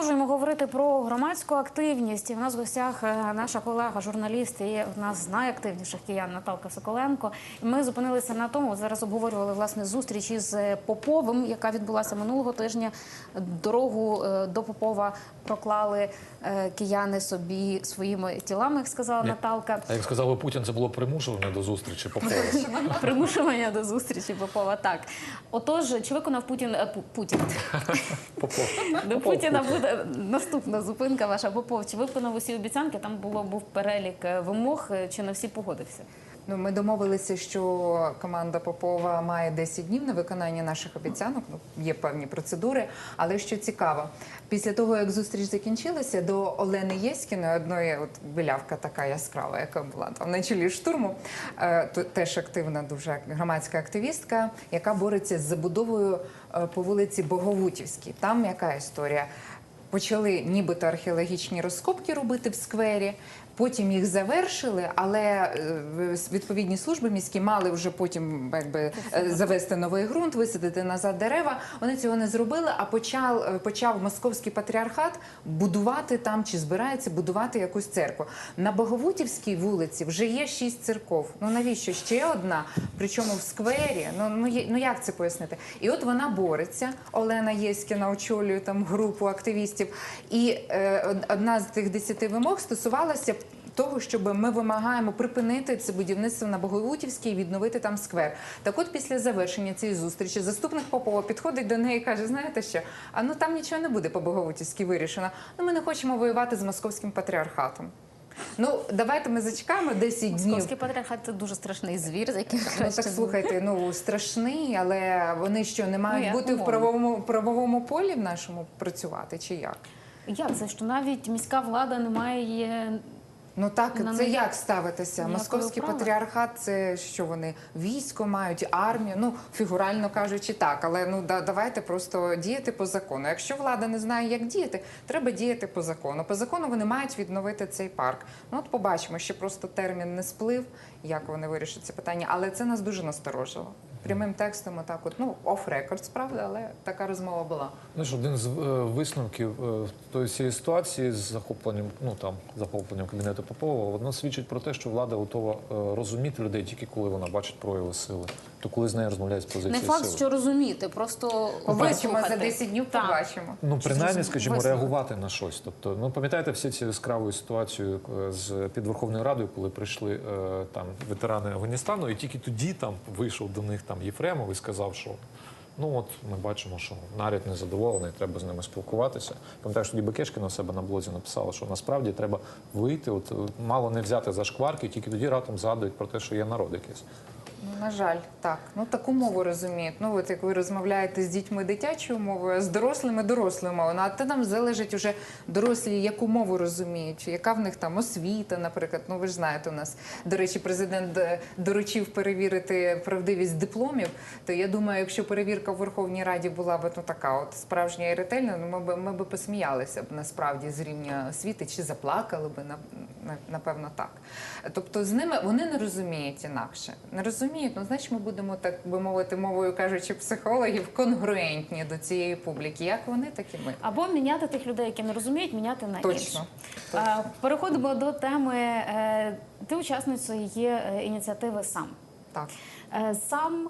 Продовжуємо говорити про громадську активність. І в нас в гостях е, наша колега, журналіст і одна з найактивніших киян Наталка Соколенко. Ми зупинилися на тому. Зараз обговорювали власне зустріч із е, Поповим, яка відбулася минулого тижня. Дорогу е, до Попова проклали е, кияни собі своїми тілами, як сказала Ні. Наталка. А як сказав Путін, це було примушування до зустрічі Попова. Примушування до зустрічі Попова. Так, отож, чи виконав Путін е, Путін? Попов. До Путіна буде наступна зупинка ваша Попов. Чи виконав усі обіцянки? Там було був перелік е, вимог, чи на всі погодився? Ну, ми домовилися, що команда Попова має 10 днів на виконання наших обіцянок. Ну, є певні процедури. Але що цікаво, після того як зустріч закінчилася, до Олени Єськіної, одної от білявка така яскрава, яка була там на чолі штурму, е, то теж активна, дуже громадська активістка, яка бореться з забудовою е, по вулиці Боговутівській. Там яка історія? Почали нібито археологічні розкопки робити в сквері. Потім їх завершили, але е, відповідні служби міські мали вже потім якби е, завести новий ґрунт, висадити назад дерева. Вони цього не зробили. А почав е, почав московський патріархат будувати там чи збирається будувати якусь церкву. На Боговутівській вулиці вже є шість церков. Ну навіщо ще одна? Причому в сквері? Ну ну ну як це пояснити? І от вона бореться. Олена Єськіна очолює там групу активістів. І е, одна з тих десяти вимог стосувалася того, щоб ми вимагаємо припинити це будівництво на Боговутівській і відновити там сквер. Так от після завершення цієї зустрічі заступник Попова підходить до неї і каже: знаєте що? А ну там нічого не буде по Боговутівській вирішено. Ну ми не хочемо воювати з московським патріархатом. Ну давайте ми зачекаємо 10 днів. Московський патріархат це дуже страшний звір, з яким Ну так слухайте, ну страшний, але вони що не мають як бути в правовому правовому полі в нашому працювати, чи як? Як це що навіть міська влада не має Ну так, На це неї як ставитися? ніякого Московський патріархат це що вони військо мають, армію. Ну фігурально кажучи, так, але ну да, давайте просто діяти по закону. Якщо влада не знає, як діяти, треба діяти по закону. По закону вони мають відновити цей парк. Ну от побачимо, ще просто термін не сплив, як вони вирішать це питання, але це нас дуже насторожило. Прямим текстом, отак, от ну off records, правда, але така розмова була. Знаєш, один з е, висновків е, тої цієї ситуації з захопленням, ну там захопленням кабінету Попова, воно свідчить про те, що влада готова е, розуміти людей тільки коли вона бачить прояви сили. То коли з нею розмовляють з позиції не факт, сили. що розуміти, просто Побачимо за 10 днів. Так. Побачимо. Ну, принаймні, скажімо, висновок? реагувати на щось. Тобто, ну пам'ятаєте всі ці яскраву ситуацію е, з під Верховною Радою, коли прийшли е, там ветерани Афганістану, і тільки тоді там вийшов до них там Єфремов і сказав, що ну от ми бачимо, що наряд незадоволений, треба з ними спілкуватися. Пам'ятаю, що тоді Бекешкіна у себе на блозі написала, що насправді треба вийти, от мало не взяти за шкварки, тільки тоді раптом згадують про те, що є народ якийсь. На жаль, так. Ну таку мову розуміють. Ну, от як ви розмовляєте з дітьми дитячою мовою, а з дорослими дорослою мовою. Ну, а те нам залежить уже дорослі, яку мову розуміють, яка в них там освіта, наприклад. Ну ви ж знаєте, у нас до речі, президент е, доручив перевірити правдивість дипломів. То я думаю, якщо перевірка в Верховній Раді була б ну така, от справжня і ретельна, ну ми б ми б посміялися б насправді з рівня освіти, чи заплакали на, на- напевно так. Тобто з ними вони не розуміють інакше. Не розуміють, ну значить ми будемо так би мовити, мовою кажучи, психологів конгруентні до цієї публіки. Як вони, так і ми. Або міняти тих людей, які не розуміють, міняти на Точно. інших. Точно. Переходимо до теми. е, Ти учасницею є е, ініціативи сам. Так. Е, Сам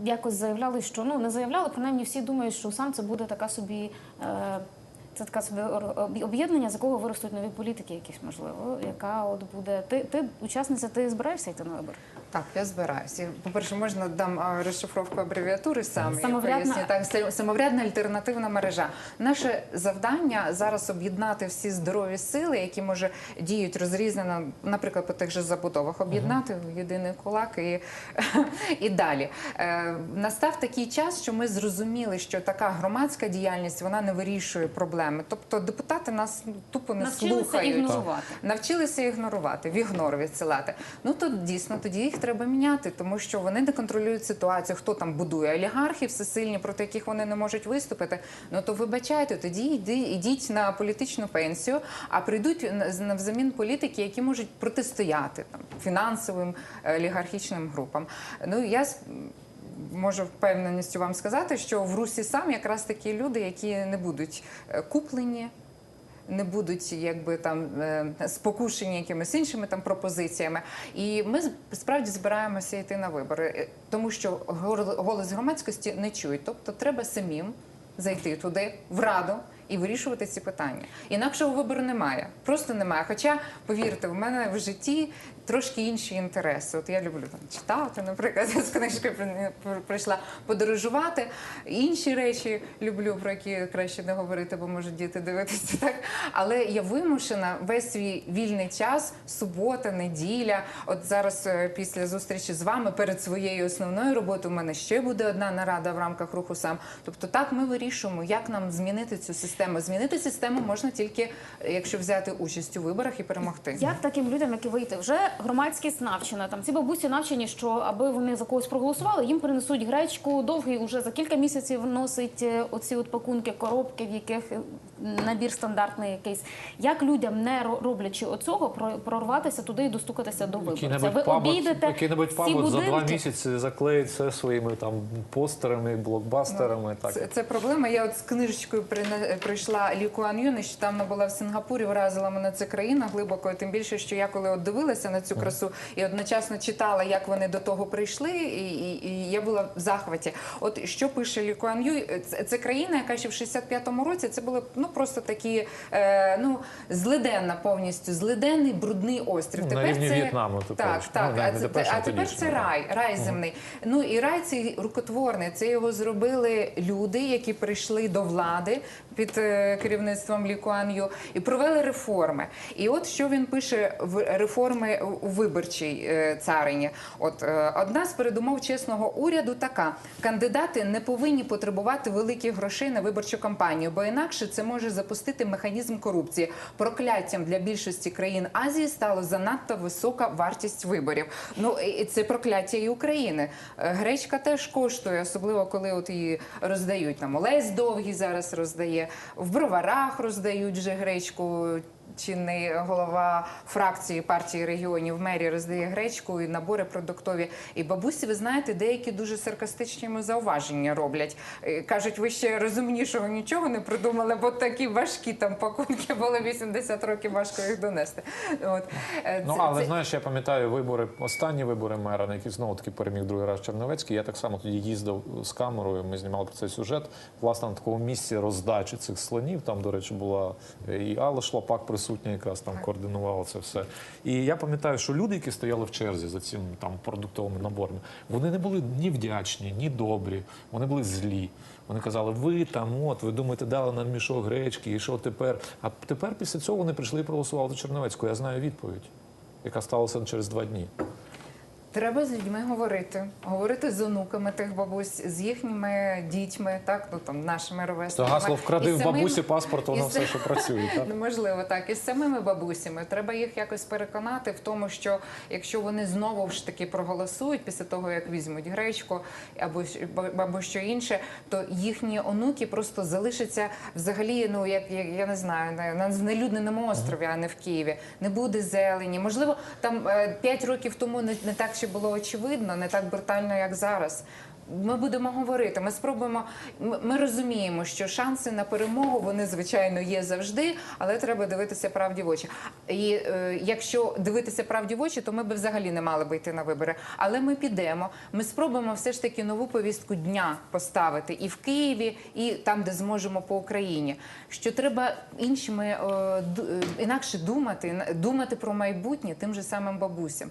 якось заявляли, що ну не заявляли, принаймні всі думають, що сам це буде така собі. е, Це така собі об'єднання, з якого виростуть нові політики, якісь можливо, яка от буде. Ти, ти учасниця, ти збираєшся йти на вибори? Так, я збираюся. По-перше, можна дам а, розшифровку абревіатури саме. Самоврядна- поясню. Так, самоврядна альтернативна мережа. Наше завдання зараз об'єднати всі здорові сили, які може діють розрізнено, наприклад, по тих же забудовах, об'єднати в єдиний кулак і, і далі. Е, настав такий час, що ми зрозуміли, що така громадська діяльність вона не вирішує проблеми. Тобто депутати нас ну, тупо не Навчилися слухають. ігнорувати. Навчилися ігнорувати, в ігнор відсилати. Ну то дійсно тоді їх треба міняти, тому що вони не контролюють ситуацію, хто там будує олігархи всесильні, проти яких вони не можуть виступити. Ну то вибачайте, тоді йди, ідіть на політичну пенсію, а прийдуть на взамін політики, які можуть протистояти там фінансовим е, олігархічним групам. Ну я можу впевненістю вам сказати, що в Русі сам якраз такі люди, які не будуть е, куплені. Не будуть якби там е, спокушені якимись іншими там пропозиціями, і ми справді збираємося йти на вибори, е, тому що голос громадськості не чують. Тобто, треба самим зайти туди в раду і вирішувати ці питання. Інакшого вибору немає, просто немає. Хоча, повірте, в мене в житті трошки інші інтереси. От я люблю там читати, наприклад, з книжкою при- при- прийшла подорожувати. Інші речі люблю, про які краще не говорити, бо можуть діти дивитися так. Але я вимушена весь свій вільний час, субота, неділя. От зараз е, після зустрічі з вами перед своєю основною роботою у мене ще буде одна нарада в рамках руху сам. Тобто, так ми вирішуємо, як нам змінити цю систему. Змінити систему можна тільки, е, якщо взяти участь у виборах і перемогти. Як таким людям, які вийти, вже громадськість навчена. Там ці бабусі навчені, що аби вони за когось проголосували, їм принесуть гречку довгий, уже за кілька місяців носить е, оці от пакунки, коробки, в яких е, набір стандартний якийсь. Як людям, не роблячи оцього, про- прорватися туди і достукатися до виборця? Ви Який-небудь пабот, обійдете який-небудь пабот за два місяці заклеїть все своїми там постерами, блокбастерами. так. Це, це проблема. Я от з книжечкою прине- прийшла Лі Куан Ю, нещодавно була в Сингапурі, вразила мене ця країна глибоко. Тим більше, що я коли от дивилася на цю красу і одночасно читала, як вони до того прийшли, і, і, і я була в захваті. От що пише Лі Куан Ю, це, це країна, яка ще в 65-му році це були ну просто такі е, ну злиденна повністю, злиденний брудний острів. Ну, на рівні це В'єтнаму так, теперішнього. так. Ну, а, це, теперішнього, а тепер це рай, рай земний. Ну і рай цей рукотворний. Це його зробили люди, які прийшли до влади під керівництвом Лі Куан Ю і провели реформи. І от що він пише в реформи у виборчій е, царині. От е, одна з передумов чесного уряду така: кандидати не повинні потребувати великих грошей на виборчу кампанію, бо інакше це може запустити механізм корупції. Прокляттям для більшості країн Азії стало занадто висока вартість виборів. Ну і це прокляття і України. Е, Гречка теж коштує, особливо коли от її роздають. Там Олесь довгий зараз роздає, в броварах роздають вже гречку. Чинний голова фракції партії регіонів мері роздає гречку і набори продуктові. І бабусі, ви знаєте, деякі дуже саркастичні зауваження роблять. Е, Кажуть, ви ще розумнішого нічого не придумали, бо такі важкі там пакунки були 80 років, важко їх донести. От Е, Ну це- але це- знаєш, я пам'ятаю вибори, останні вибори мера, на які знову таки переміг другий раз Черновецький. Я так само тоді їздив з камерою. Ми знімали про цей сюжет. Власне на такому місці роздачі цих слонів. Там, до речі, була е, і Алла Шлапак присутня, якраз там координувала це все. І я пам'ятаю, що люди, які стояли в черзі за цим там продуктовими наборами, вони не були ні вдячні, ні добрі. Вони були злі. Вони казали, ви там, от, ви думаєте, дали нам мішок гречки, і що тепер? А тепер після цього вони прийшли і проголосували за Черновецьку. Я знаю відповідь яка сталася через два дні. Треба з людьми говорити, говорити з онуками тих бабусь, з їхніми дітьми, так ну там нашими ровесниками. гасло вкради в самим- бабусі паспорт, воно і все, що працює. Так? Ну, можливо, так. І з самими бабусями треба їх якось переконати в тому, що якщо вони знову ж таки проголосують після того, як візьмуть гречку або або що інше, то їхні онуки просто залишаться взагалі, ну як, як я не знаю, на, на знелюдненому острові, а не в Києві. Не буде зелені. Можливо, там е, п'ять років тому не, не так ще було очевидно, не так брутально, як зараз. Ми будемо говорити. Ми спробуємо. Ми, розуміємо, що шанси на перемогу вони звичайно є завжди, але треба дивитися правді в очі. І е, якщо дивитися правді в очі, то ми б взагалі не мали би йти на вибори. Але ми підемо. Ми спробуємо все ж таки нову повістку дня поставити і в Києві, і там, де зможемо по Україні. Що треба іншими е, е, інакше думати, думати про майбутнє тим же самим бабусям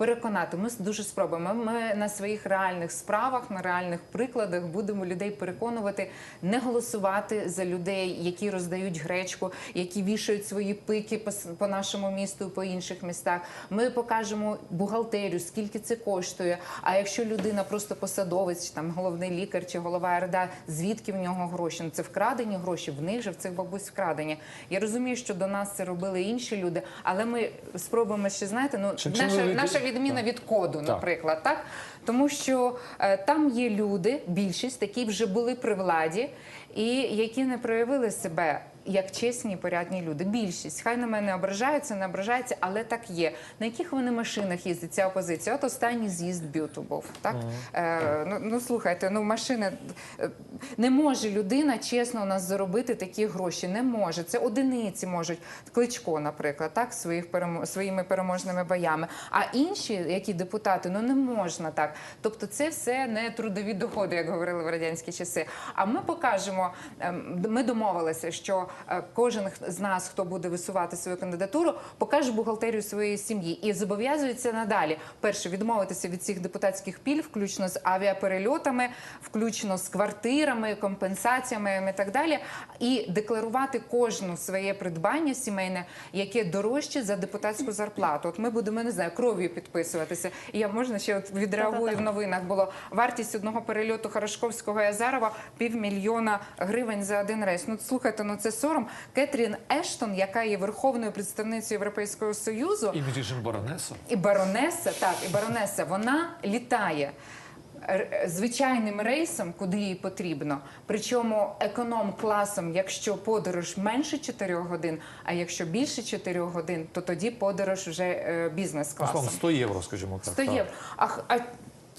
переконати. Ми дуже спробуємо. Ми на своїх реальних справах, на реальних прикладах будемо людей переконувати не голосувати за людей, які роздають гречку, які вішають свої пики по, нашому місту, і по інших містах. Ми покажемо бухгалтерію, скільки це коштує. А якщо людина просто посадовець, чи там головний лікар чи голова РДА, звідки в нього гроші? Ну це вкрадені гроші, в них же в цих бабусь вкрадені. Я розумію, що до нас це робили інші люди, але ми спробуємо ще знаєте, ну наша, наша відміна від коду, наприклад, так? Тому що е, там є люди, більшість, які вже були при владі, і які не проявили себе як чесні і порядні люди. Більшість хай на мене ображаються, не ображаються, але так є. На яких вони машинах їздить ця опозиція? От останній з'їзд бюту був. Так е, ну, ну слухайте, ну машина е, не може людина чесно у нас заробити такі гроші. Не може. Це одиниці можуть. Кличко, наприклад, так своїх перемо- своїми переможними боями. А інші, які депутати, ну не можна так. Тобто, це все не трудові доходи, як говорили в радянські часи. А ми покажемо. ем, Ми домовилися, що кожен х- з нас, хто буде висувати свою кандидатуру, покаже бухгалтерію своєї сім'ї і зобов'язується надалі перше відмовитися від цих депутатських пільг, включно з авіаперельотами, включно з квартирами, компенсаціями і так далі, і декларувати кожну своє придбання сімейне, яке дорожче за депутатську зарплату. От ми будемо не знаю кров'ю підписуватися. І я можна ще от відреагую в новинах. Було вартість одного перельоту Хорошковського і Азарова півмільйона гривень за один рейс. Ну слухайте, ну це сором. Кетрін Ештон, яка є верховною представницею Європейського союзу, І між баронеса. і баронеса, так, і баронеса, вона літає. Звичайним рейсом, куди їй потрібно, причому економ-класом, якщо подорож менше 4 годин, а якщо більше 4 годин, то тоді подорож вже е, бізнес-класом. словом, 100 євро, скажімо так. 100 євро. А, а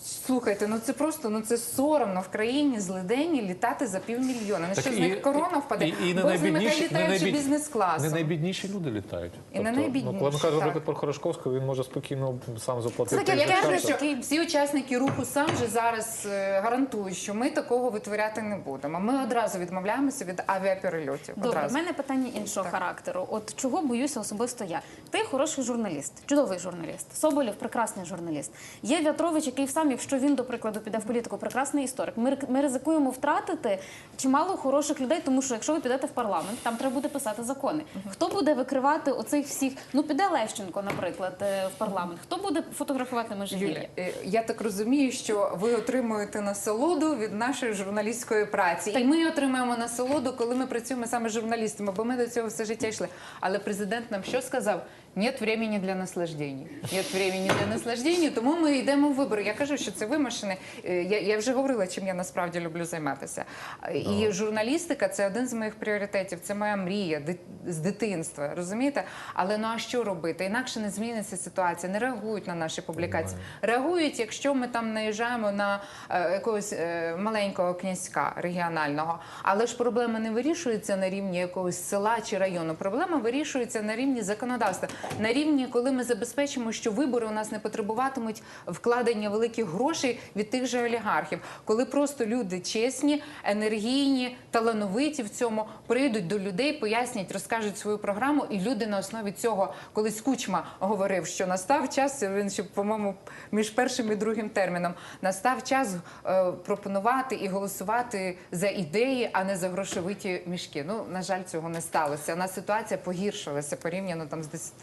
слухайте, ну це просто ну це соромно в країні злиденні літати за півмільйона. Ну Так що з них корона впаде? І, і не з ними найбідніші, хай літають ще найбід- бізнес-класом. Не найбідніші люди літають. І не Ну, коли ми кажемо, так. наприклад, про Хорошковського, він може спокійно сам заплатити. Так, я кажу, що всі учасники руху сам же зараз е, гарантують, що ми такого витворяти не будемо. Ми одразу відмовляємося від авіаперельотів. Добре, в мене питання іншого характеру. От чого боюся особисто я? Ти хороший журналіст, чудовий журналіст. Соболєв прекрасний журналіст. Є В'ятрович, який сам, якщо він, до прикладу, піде в політику, прекрасний історик. Ми, ми ризикуємо втратити чимало хороших людей, тому що якщо ви підете в парламент, там треба буде писати закони. Хто буде викривати оцих всіх? Ну піде Лещенко, наприклад, е, в парламент. Хто буде фотографувати межигір'я? Е, я так розумію, що ви отримуєте насолоду від нашої журналістської праці, і ми отримаємо насолоду, коли ми працюємо саме з журналістами, бо ми до цього все життя йшли. Але президент нам що сказав? Нет времени для наслаждень. Нет времени для наслаждень, тому ми йдемо в вибори. Я кажу, що це вимушене. Я, я вже говорила, чим я насправді люблю займатися. І журналістика це один з моїх пріоритетів. Це моя мрія з дитинства. Розумієте? Але ну а що робити? Інакше не зміниться ситуація. Не реагують на наші публікації. Реагують, якщо ми там наїжджаємо на е, якогось е, маленького князька регіонального. Але ж проблема не вирішується на рівні якогось села чи району. Проблема вирішується на рівні законодавства, на рівні, коли ми забезпечимо, що вибори у нас не потребуватимуть вкладення великих грошей від тих же олігархів, коли просто люди чесні, енергійні, талановиті в цьому прийдуть до людей, пояснять, розкажуть свою програму, і люди на основі цього, колись Кучма говорив, що настав час. Він ще, по-моєму, між першим і другим терміном настав час е, пропонувати і голосувати за ідеї, а не за грошовиті мішки. Ну на жаль, цього не сталося. У нас ситуація погіршилася порівняно там з 10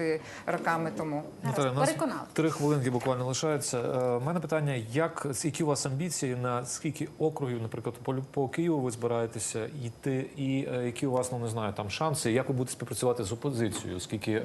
роками тому. Наталя, нас Переконали. три хвилинки буквально лишається. Е, У мене питання: як які у вас амбіції на скільки округів, наприклад, по, по Києву ви збираєтеся йти, і е, які у вас ну не знаю там шанси, як ви будете співпрацювати з опозицією? Оскільки е,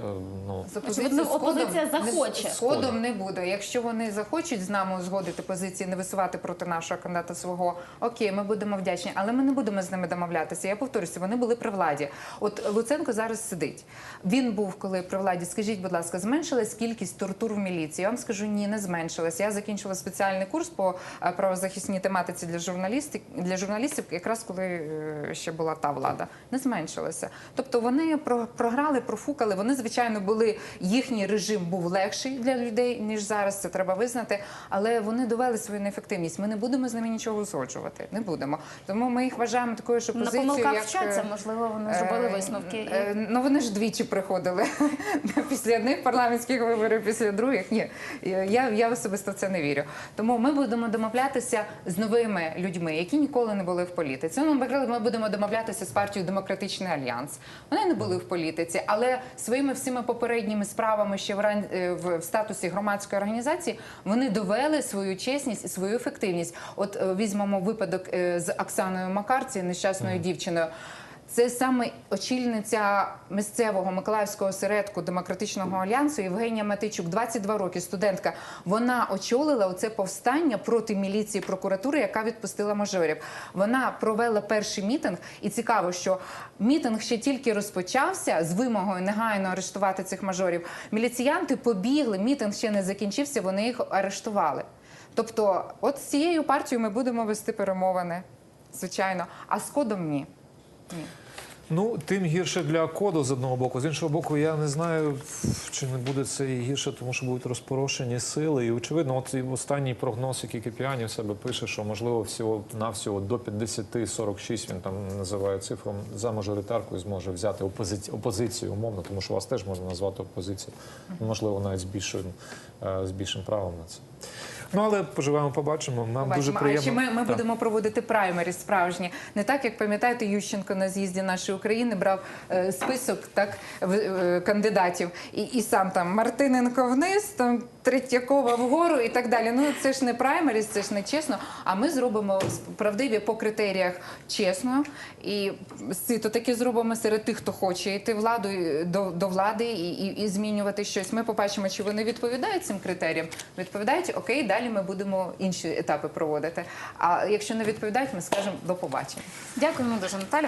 ну З Очевидно, опозиція захоче. Сходом не буде. Якщо вони захочуть з нами узгодити позиції, не висувати проти нашого кандидата свого, окей, ми будемо вдячні, але ми не будемо з ними домовлятися. Я повторюся, вони були при владі. От Луценко зараз сидить. Він був коли при владі. Скажіть, будь ласка, зменшилась кількість тортур в міліції? Я вам скажу, ні, не зменшилась. Я закінчила спеціальний курс по е, правозахисній тематиці для журналістів, для журналістів, якраз коли е, ще була та влада. Не зменшилася. Тобто вони про- програли, профукали. Вони, звичайно, були їхній режим був легший для людей ніж зараз. Це треба визнати. Але вони довели свою неефективність. Ми не будемо з ними нічого узгоджувати. Не будемо. Тому ми їх вважаємо такою ж На опозицією. помилках як, вчаться, е, можливо, вони зробили висновки. і- Ну вони ж двічі приходили після одних парламентських виборів, після других. Ні, я, я особисто в це не вірю. Тому ми будемо домовлятися з новими людьми, які ніколи не були в політиці. Ну, наприклад, ми будемо домовлятися з партією Демократичний альянс. Вони не були в політиці, але своїми всіма попередніми справами ще в, ран- е, в, статусі громадської організації вони довели свою чесність і свою ефективність. От е, візьмемо випадок е, з Оксаною Макарці, нещасною дівчиною. Це саме очільниця місцевого Миколаївського осередку демократичного альянсу Євгенія Матичук, 22 роки, студентка. Вона очолила оце повстання проти міліції прокуратури, яка відпустила мажорів. Вона провела перший мітинг, і цікаво, що мітинг ще тільки розпочався з вимогою негайно арештувати цих мажорів. Міліціянти побігли, мітинг ще не закінчився, вони їх арештували. Тобто, от з цією партією ми будемо вести перемовини, звичайно, а з кодом ні. ні. Ну, тим гірше для коду з одного боку. З іншого боку, я не знаю, чи не буде це і гірше, тому що будуть розпорошені сили. І очевидно, от останній прогноз, який Кипіані в себе пише, що можливо всього навсього до 50-46, він там називає цифру, за мажоритаркою зможе взяти опозицію, опозицію умовно, тому що вас теж можна назвати опозицією. Можливо, навіть з більшим, е, з більшим правом на це. Ну але поживаємо, побачимо. Нам дуже приємно. А ще ми, ми будемо проводити праймері справжні. Не так, як пам'ятаєте, Ющенко на з'їзді нашої України брав е, список так в- е, кандидатів, і, і сам там Мартиненко вниз, там Третьякова вгору і так далі. Ну це ж не праймеріс, це ж не чесно. А ми зробимо правдиві по критеріях чесно. І то таки зробимо серед тих, хто хоче йти владу до, до влади і, і, і змінювати щось. Ми побачимо, чи вони відповідають цим критеріям. Відповідають, окей, далі ми будемо інші етапи проводити. А якщо не відповідають, ми скажемо до побачення. Дякуємо дуже, Наталю.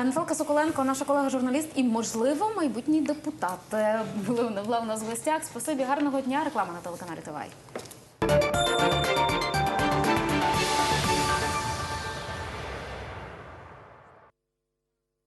Е, Наталка Соколенко, наша колега-журналіст і, можливо, майбутній депутат. е, була у нас в гостях. Спасибі, гарного дня. Реклама на телеканалі ТВАЙ.